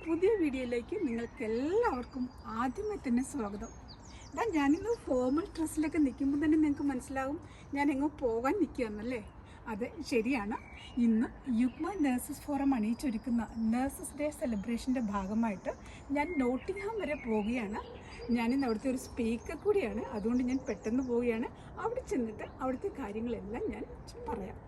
വീഡിയോയിലേക്ക് നിങ്ങൾക്ക് എല്ലാവർക്കും ആദ്യമേ തന്നെ സ്വാഗതം. ഇതാ ഞാനിന്ന് ഫോമൽ ഡ്രസ്സിലൊക്കെ നിൽക്കുമ്പോൾ തന്നെ നിങ്ങൾക്ക് മനസ്സിലാവും ഞാൻ എങ്ങോ പോകാൻ നിൽക്കുകയെന്നല്ലേ അത് ശരിയാണ്. ഇന്ന് യുഗ്മ നേഴ്സസ് ഫോറം അണിയിച്ചൊരുക്കുന്ന നഴ്സസ് ഡേ സെലിബ്രേഷന്റെ ഭാഗമായിട്ട് ഞാൻ നോട്ടിംഗ്ഹാം വരെ പോവുകയാണ്. ഞാനിന്ന് അവിടുത്തെ ഒരു സ്പീക്കർ കൂടിയാണ്. അതുകൊണ്ട് ഞാൻ പെട്ടെന്ന് പോവുകയാണ്. അവിടെ ചെന്നിട്ട് അവിടുത്തെ കാര്യങ്ങളെല്ലാം ഞാൻ പറയാം.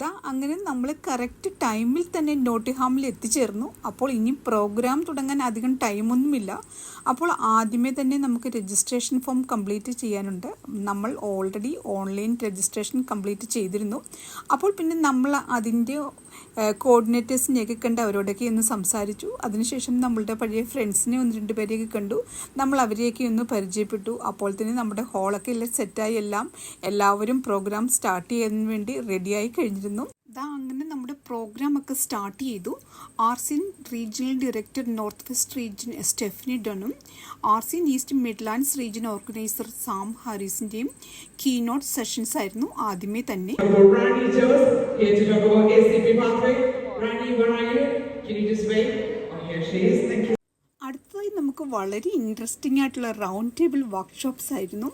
ദാ അങ്ങനെ നമ്മൾ കറക്റ്റ് ടൈമിൽ തന്നെ നോട്ടിഹാമിൽ എത്തിച്ചേർന്നു. അപ്പോൾ ഇനി പ്രോഗ്രാം തുടങ്ങാൻ അധികം ടൈമൊന്നുമില്ല അപ്പോൾ ആദ്യമേ തന്നെ നമുക്ക് രജിസ്ട്രേഷൻ ഫോം കംപ്ലീറ്റ് ചെയ്യാനുണ്ട്. നമ്മൾ ഓൾറെഡി ഓൺലൈൻ രജിസ്ട്രേഷൻ കംപ്ലീറ്റ് ചെയ്തിരുന്നു. അപ്പോൾ പിന്നെ നമ്മൾ അതിന്റെ കോർഡിനേറ്റേഴ്സിനെയൊക്കെ കണ്ട് അവരോടൊക്കെ ഒന്ന് സംസാരിച്ചു. അതിനുശേഷം നമ്മളുടെ പഴയ ഫ്രണ്ട്സിനെ ഒന്ന് രണ്ട് പേരെയൊക്കെ കണ്ടു. നമ്മൾ അവരെയൊക്കെ ഒന്ന് പരിചയപ്പെട്ടു. അപ്പോൾ തന്നെ നമ്മുടെ ഹോളൊക്കെ എല്ലാം സെറ്റായി എല്ലാം എല്ലാവരും പ്രോഗ്രാം സ്റ്റാർട്ട് ചെയ്യാൻ വേണ്ടി റെഡിയായി കഴിഞ്ഞിരുന്നു. ഇതാ അങ്ങനെ നമ്മുടെ പ്രോഗ്രാം ഒക്കെ സ്റ്റാർട്ട് ചെയ്തു. RCN regional director north west region Stephanie ഡണും RCN east midlands region organiser Sam ഹാരിസിന്റെയും keynote sessions ആയിരുന്നു ആദ്യമേ തന്നെ. നമുക്ക് വളരെ ഇൻട്രസ്റ്റിംഗ് ആയിട്ടുള്ള റൗണ്ട് ടേബിൾ വർക്ക്ഷോപ്സ് ആയിരുന്നു.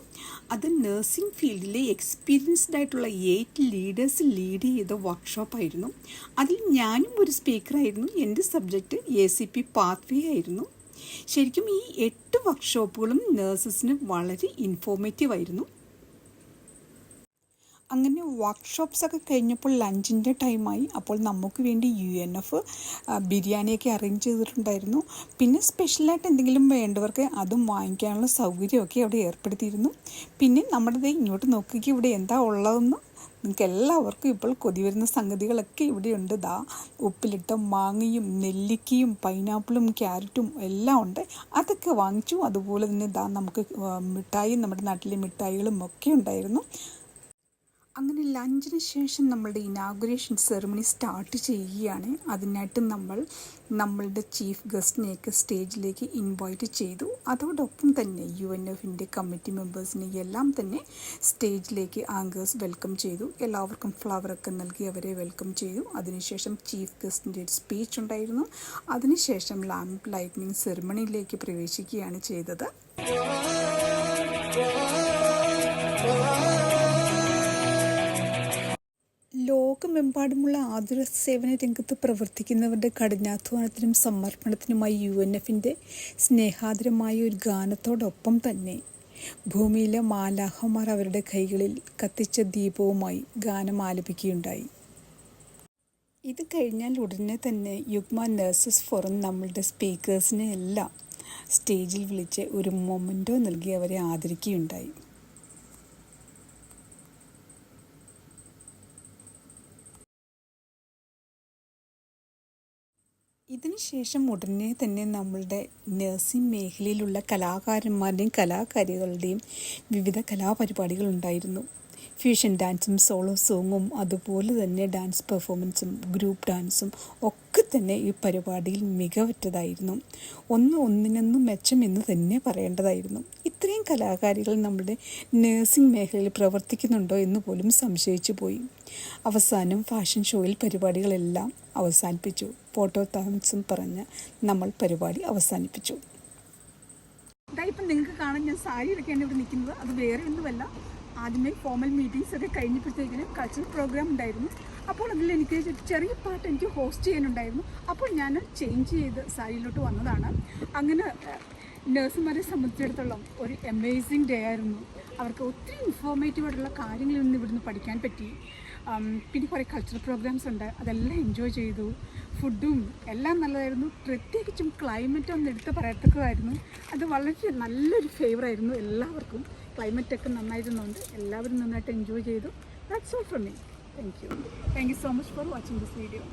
അത് നഴ്സിംഗ് ഫീൽഡിലെ എക്സ്പീരിയൻസ്ഡ് ആയിട്ടുള്ള എയ്റ്റ് ലീഡേഴ്സ് ലീഡ് ചെയ്ത വർക്ക്ഷോപ്പ് ആയിരുന്നു. അതിൽ ഞാനും ഒരു സ്പീക്കറായിരുന്നു എന്റെ subject A C P pathway ആയിരുന്നു. ശരിക്കും ഈ എട്ട് വർക്ക്ഷോപ്പുകളും നേഴ്സസിന് വളരെ ഇൻഫോർമേറ്റീവ് ആയിരുന്നു. അങ്ങനെ വർക്ക്ഷോപ്സൊക്കെ കഴിഞ്ഞപ്പോൾ ലഞ്ചിന്റെ ടൈമായി അപ്പോൾ നമുക്ക് വേണ്ടി യു എൻ എഫ് ബിരിയാണിയൊക്കെ അറേഞ്ച് ചെയ്തിട്ടുണ്ടായിരുന്നു. പിന്നെ സ്പെഷ്യലായിട്ട് എന്തെങ്കിലും വേണ്ടവർക്ക് അതും വാങ്ങിക്കാനുള്ള സൗകര്യമൊക്കെ അവിടെ ഏർപ്പെടുത്തിയിരുന്നു. പിന്നെ നമ്മുടെ ഇങ്ങോട്ട് നോക്കിക്ക് ഇവിടെ എന്താ ഉള്ളതെന്ന് നിങ്ങൾക്ക് എല്ലാവർക്കും ഇപ്പോൾ കൊതി വരുന്ന സംഗതികളൊക്കെ ഇവിടെയുണ്ട് ദാ ഉപ്പിലിട്ട മാങ്ങയും നെല്ലിക്കയും പൈനാപ്പിളും ക്യാരറ്റും എല്ലാം ഉണ്ട്. അതൊക്കെ വാങ്ങിച്ചു. അതുപോലെ തന്നെ ദാ നമുക്ക് മിഠായി നമ്മുടെ നാട്ടിലെ മിഠായികളും ഒക്കെ ഉണ്ടായിരുന്നു. അങ്ങനെ ലഞ്ചിന് ശേഷം നമ്മളുടെ ഇനാഗുറേഷൻ സെറമണി സ്റ്റാർട്ട് ചെയ്യുകയാണ്. അതിനായിട്ട് നമ്മൾ നമ്മളുടെ ചീഫ് ഗസ്റ്റിനെയൊക്കെ സ്റ്റേജിലേക്ക് ഇൻവൈറ്റ് ചെയ്തു. അതോടൊപ്പം തന്നെ യു എൻ എഫിന്റെ കമ്മിറ്റി മെമ്പേഴ്സിനെ എല്ലാം തന്നെ സ്റ്റേജിലേക്ക് ആങ്കേഴ്സ് വെൽക്കം ചെയ്തു. എല്ലാവർക്കും ഫ്ലവറൊക്കെ നൽകി അവരെ വെൽക്കം ചെയ്തു. അതിനുശേഷം ചീഫ് ഗസ്റ്റിന്റെ ഒരു സ്പീച്ച് ഉണ്ടായിരുന്നു. അതിനുശേഷം ലാംപ് ലൈറ്റ്നിങ് സെറമണിയിലേക്ക് പ്രവേശിക്കുകയാണ് ചെയ്തത്. ലോകമെമ്പാടുമുള്ള ആതുര സേവന രംഗത്ത് പ്രവർത്തിക്കുന്നവരുടെ കഠിനാധ്വാനത്തിനും സമർപ്പണത്തിനുമായി യു എൻ എഫിന്റെ സ്നേഹാദരമായ ഒരു ഗാനത്തോടൊപ്പം തന്നെ ഭൂമിയിലെ മാലാഹമാർ അവരുടെ കൈകളിൽ കത്തിച്ച ദീപവുമായി ഗാനം ആലപിക്കുകയുണ്ടായി. ഇത് കഴിഞ്ഞാൽ ഉടനെ തന്നെ യുഗ്മ നഴ്സസ് ഫോറം നമ്മളുടെ സ്പീക്കേഴ്സിനെ എല്ലാം സ്റ്റേജിൽ വിളിച്ച് ഒരു മൊമെന്റോ നൽകി അവരെ ആദരിക്കുകയുണ്ടായി. ഇതിനുശേഷം ഉടനെ തന്നെ നമ്മളുടെ നഴ്സിംഗ് മേഖലയിലുള്ള കലാകാരന്മാരുടെയും കലാകാരികളുടെയും വിവിധ കലാപരിപാടികൾ ഉണ്ടായിരുന്നു. ഫ്യൂഷൻ ഡാൻസും സോളോ സോങ്ങും അതുപോലെ തന്നെ ഡാൻസ് പെർഫോമൻസും ഗ്രൂപ്പ് ഡാൻസും ഒക്കെ തന്നെ ഈ പരിപാടിയിൽ മികവറ്റതായിരുന്നു. ഒന്ന് ഒന്നിനൊന്നും മെച്ചമെന്ന് തന്നെ പറയേണ്ടതായിരുന്നു. ഇത്രയും കലാകാരികൾ നമ്മുടെ നഴ്സിംഗ് മേഖലയിൽ പ്രവർത്തിക്കുന്നുണ്ടോ എന്ന് പോലും സംശയിച്ചു പോയി. അവസാനം ഫാഷൻ ഷോയിൽ പരിപാടികളെല്ലാം അവസാനിപ്പിച്ചു. ഫോട്ടോ താമസം പറഞ്ഞ് നമ്മൾ പരിപാടി അവസാനിപ്പിച്ചു. ഇപ്പം നിങ്ങൾക്ക് കാണാൻ ഞാൻ സാരി എടുക്കുകയാണ് ഇവിടെ നിൽക്കുന്നത്. അത് വേറെ ഒന്നുമല്ല. ആദ്യമേ ഫോമൽ മീറ്റിംഗ്സ് ഒക്കെ കഴിഞ്ഞപ്പോഴത്തേക്കിനും കൾച്ചറൽ പ്രോഗ്രാം ഉണ്ടായിരുന്നു. അപ്പോൾ അതിൽ എനിക്ക് ചെറിയ പാട്ട് എനിക്ക് ഹോസ്റ്റ് ചെയ്യാനുണ്ടായിരുന്നു. അപ്പോൾ ഞാൻ ചേഞ്ച് ചെയ്ത് സാരിയിലോട്ട് വന്നതാണ്. അങ്ങനെ നഴ്സുമാരെ സംബന്ധിച്ചിടത്തോളം ഒരു അമേസിങ് ഡേ ആയിരുന്നു. അവർക്ക് ഒത്തിരി ഇൻഫോർമേറ്റീവ് ആയിട്ടുള്ള കാര്യങ്ങളിൽ നിന്ന് ഇവിടുന്ന് പഠിക്കാൻ പറ്റി. പിന്നെ കുറേ കൾച്ചറൽ പ്രോഗ്രാംസ് ഉണ്ട്. അതെല്ലാം എൻജോയ് ചെയ്തു. ഫുഡും എല്ലാം നല്ലതായിരുന്നു. പ്രത്യേകിച്ചും ക്ലൈമറ്റ് ഒന്ന് എടുത്ത് പറയത്തക്കതായിരുന്നു. അത് വളരെ നല്ലൊരു ഫേവറായിരുന്നു എല്ലാവർക്കും. ക്ലൈമറ്റൊക്കെ നന്നായിരുന്നുണ്ട് എല്ലാവരും നന്നായിട്ട് എൻജോയ് ചെയ്തു. That's all from me thank you thank you so much for watching this video